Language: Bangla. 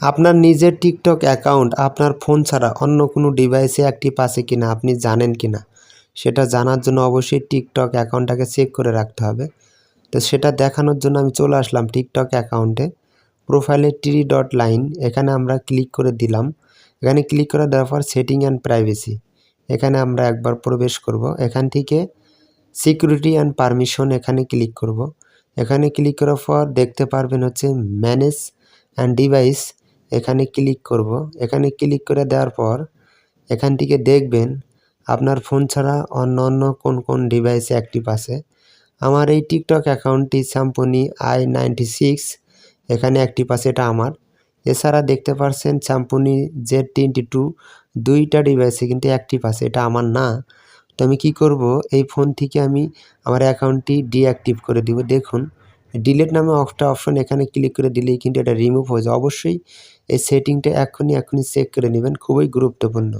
আপনার নিজের টিকটক অ্যাকাউন্ট আপনার ফোন ছাড়া অন্য কোনো ডিভাইসে অ্যাক্টিভ আছে কি না আপনি জানেন কি না সেটা জানার জন্য অবশ্যই টিকটক অ্যাকাউন্টটাকে চেক করে রাখতে হবে। তো সেটা দেখানোর জন্য আমি চলে আসলাম টিকটক অ্যাকাউন্টে। প্রোফাইলে টি ডট লাইন এখানে আমরা ক্লিক করে দিলাম। এখানে ক্লিক করে দেওয়ার পর সেটিং অ্যান্ড প্রাইভেসি, এখানে আমরা একবার প্রবেশ করব। এখান থেকে সিকিউরিটি অ্যান্ড পারমিশন এখানে ক্লিক করব। এখানে ক্লিক করার পর দেখতে পারবেন হচ্ছে ম্যানেজ অ্যান্ড ডিভাইস। এখানে ক্লিক করব। এখানে ক্লিক করে দেওয়ার পর এখান থেকে দেখবেন আপনার ফোন ছাড়া অন্য অন্য কোন কোন ডিভাইসে অ্যাক্টিভ আছে। আমার এই টিকটক অ্যাকাউন্টটি স্যাম্পনি আই নাইনটি সিক্স এখানে অ্যাক্টিভ আছে, এটা আমার। এছাড়া দেখতে পারছেন স্যাম্পনি জেড টোয়েন্টি টু দুইটা ডিভাইসে কিন্তু অ্যাক্টিভ আছে, এটা আমার না। তো আমি কী করব? এই ফোন থেকে আমি আমার অ্যাকাউন্টটি ডিঅ্যাক্টিভ করে দিব। দেখুন ডিলেট নামে অফটা অপশন এখানে ক্লিক করে দিলেই কিন্তু এটা রিমুভ হয়ে যায়। অবশ্যই এই সেটিংটা এখনই এখনই চেক করে নেবেন। খুবই গুরুত্বপূর্ণ।